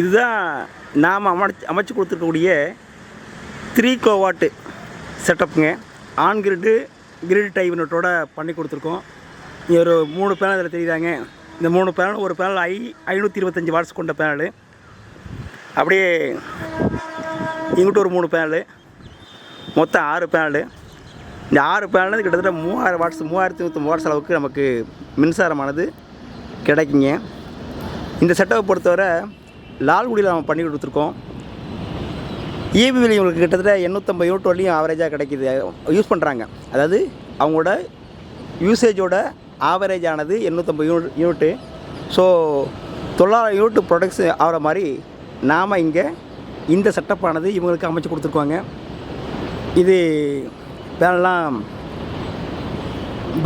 இதுதான் நாம் அமைச்சு அமைச்சு கொடுத்துருக்கக்கூடிய த்ரீ கோவாட்டு செட்டப்புங்க ஆன் கிரிட்டு கிரிட் டைப் யூனிட்டோட பண்ணி கொடுத்துருக்கோம். இங்கே ஒரு மூணு பேனல் இதில் தெரியுதாங்க? இந்த மூணு பேனல் ஒரு பேனல் ஐ ஐநூற்றி இருபத்தஞ்சி வாட்ஸ் கொண்ட பேனல் அப்படியே இங்கிட்ட ஒரு மூணு பேனல் மொத்தம் ஆறு பேனல் இந்த ஆறு பேனல் கிட்டத்தட்ட மூவாயிரம் வாட்ஸ் மூவாயிரத்தி நூற்றி வாட்ஸ் அளவுக்கு நமக்கு மின்சாரமானது கிடைக்குங்க. இந்த செட்டப்பை பொறுத்தவரை லால்குடியில் நம்ம பண்ணி கொடுத்துருக்கோம். ஈபி விலை உங்களுக்கு கிட்டத்தட்ட எண்ணூற்றம்பது யூனிட் வரலையும் ஆவரேஜாக கிடைக்கிது. யூஸ் பண்ணுறாங்க அதாவது அவங்களோட யூசேஜோட ஆவரேஜ் ஆனது எண்ணூற்றம்பது யூனிட் யூனிட்டு. ஸோ தொள்ளாயிரம் யூனிட் ப்ரொடக்ஷன் ஆகிற மாதிரி நாம் இங்கே இந்த செட்டப்பானது இவங்களுக்கு அமைச்சு கொடுத்துருக்கோங்க. இது வேணலாம்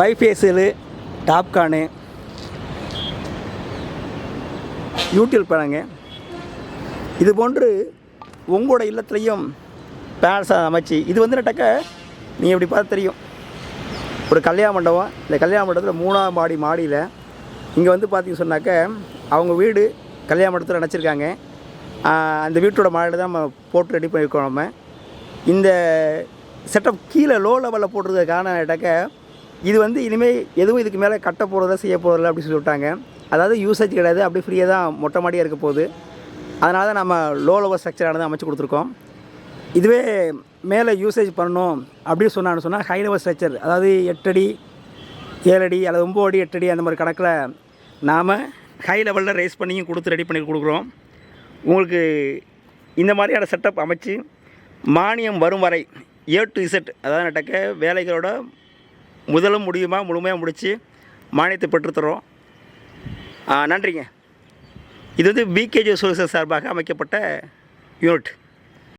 பைஃபேஸியலு டாப்கானு யூடியூப் பேனங்க இது போன்று உங்களோட இல்லத்துலையும் பேனல்ஸ் அமைச்சு இது வந்து நட்டக்க நீங்கள் இப்படி பார்த்து தெரியும்? ஒரு கல்யாண மண்டபம் இந்த கல்யாண மண்டபத்தில் மூணாம் மாடி மாடியில் இங்கே வந்து பார்த்தீங்க சொன்னாக்க அவங்க வீடு கல்யாண மண்டபத்தில் நினச்சிருக்காங்க. அந்த வீட்டோட மாடியில் தான் நம்ம போட்டு ரெடி பண்ணியிருக்கோம் நம்ம. இந்த செட்டப் கீழே லோ லெவலில் போட்டிருக்க காரணம் கேட்டாக்க இது வந்து இனிமேல் எதுவும் இதுக்கு மேலே கட்ட போகிறதா செய்ய போகிறதில்ல அப்படின்னு சொல்லிவிட்டாங்க அதாவது யூசேஜ் கிடையாது அப்படியே ஃப்ரீயாக தான் மொட்டை மாடியாக இருக்க போகுது. அதனால தான் நம்ம லோ லெவல் ஸ்ட்ரக்சரானது அமைச்சு கொடுத்துருக்கோம். இதுவே மேலே யூசேஜ் பண்ணணும் அப்படின்னு சொன்னான்னு சொன்னால் ஹை லெவல் ஸ்ட்ரக்சர் அதாவது எட்டடி ஏழடி அல்லது ஒம்பது அடி எட்டடி அந்த மாதிரி கணக்கில் நாம் ஹை லெவலில் ரேஸ் பண்ணியும் கொடுத்து ரெடி பண்ணி கொடுக்குறோம். உங்களுக்கு இந்த மாதிரியான செட்டப் அமைச்சு மானியம் வரும் வரை ஏ டு இசட் அதாவது நட்டக்க வேலைகளோட முதலும் முடியுமா முழுமையாக முடித்து மானியத்தை பெற்றுத்தரோம் நன்றிங்க. இது வந்து பிகேஜி சொல்யூஷன் சார்பாக அமைக்கப்பட்ட யூனிட்